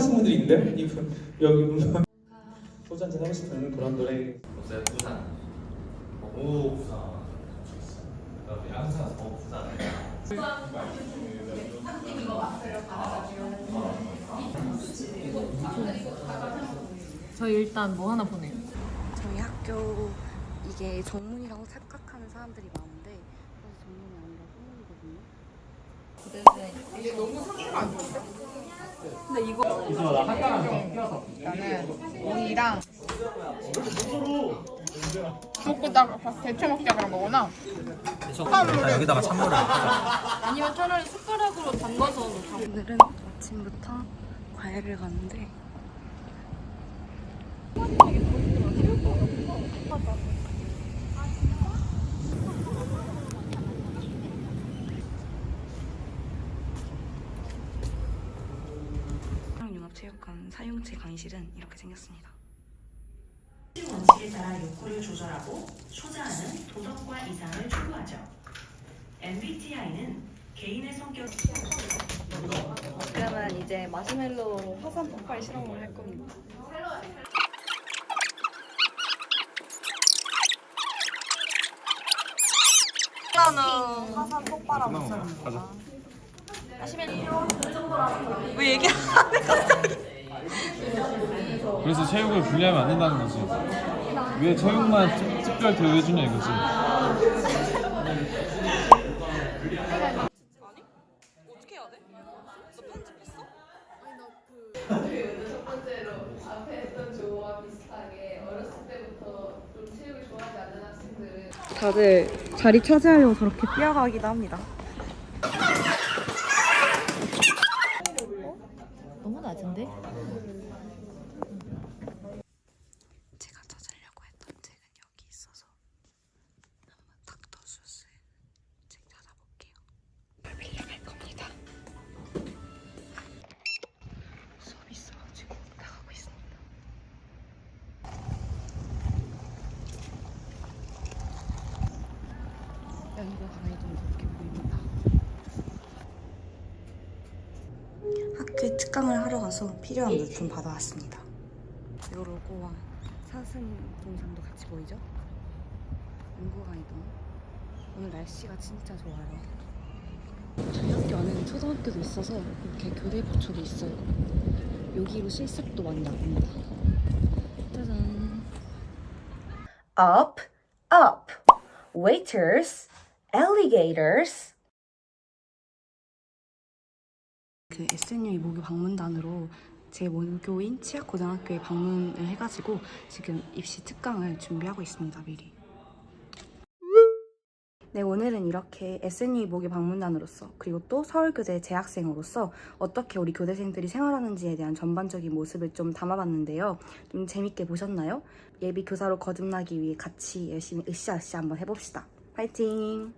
궁금하신 분들이 있는데 이분 여기 소주 한잔 하고 싶은 그런 노래 없어요 부산 오 부산 그다음에 양산 더 부산 저희 일단 뭐 하나 보내요. 저희 학교 이게 정문이라고 착각하는 사람들이 많은데 사실 정문이 아니라 소문이거든요. 이게 너무 상태가 안 좋은데? 근데 이거 나는 오이랑 먹고다가 대체 먹자 그런 거구나. 아, 여기다가 찬물을 아니면 차라리 숟가락으로 담가서 넣자. 오늘은 아침부터 과외를 가는데 융합체육관 사용체 강의실은 이렇게 생겼습니다. 원칙에 따라 욕구를 조절하고 초자아는 도덕과 이상을 추구하죠. MBTI는 개인의 성격 그러면 이제 마시멜로 화산 폭발 실험을 할 겁니다. 나는 화산 폭발하고 있습니다. 왜 얘기 안 해? 그래서 체육을 분리하면 안 된다는 거지. 왜 체육만 특- 특별 대우해주냐 이거지. 어떻게 해야 돼? 너 편집했어? 다들 자리 차지하려고 저렇게 뛰어가기도 합니다. 너무 낮은데? 제가 찾으려고 했던 책은 여기 있어서 한번 닥터 수스 책 찾아볼게요. 뭘 빌려갈 겁니다. 수업 있어가지고 나가고 있습니다. 여기가 강의동 이렇게 보입니다. 학교에 특강을 하러 가서 필요한 물품 받아왔습니다. 요 로고와 사슴 동상도 같이 보이죠? 연구가이동. 오늘 날씨가 진짜 좋아요. 저희 학교 안에는 초등학교도 있어서 이렇게 교대 부초도 있어요. 여기로 실습도 많이 나갑니다. 짜잔. up, up. Waiters, alligators. 그 SNU 모교 방문단으로 제 모교인 치악고등학교에 방문을 해가지고 지금 입시 특강을 준비하고 있습니다 미리. 네 오늘은 이렇게 SNU 모교 방문단으로서 그리고 또 서울교대 재학생으로서 어떻게 우리 교대생들이 생활하는지에 대한 전반적인 모습을 좀 담아봤는데요. 좀 재밌게 보셨나요? 예비 교사로 거듭나기 위해 같이 열심히 으쌰으쌰 한번 해봅시다. 파이팅!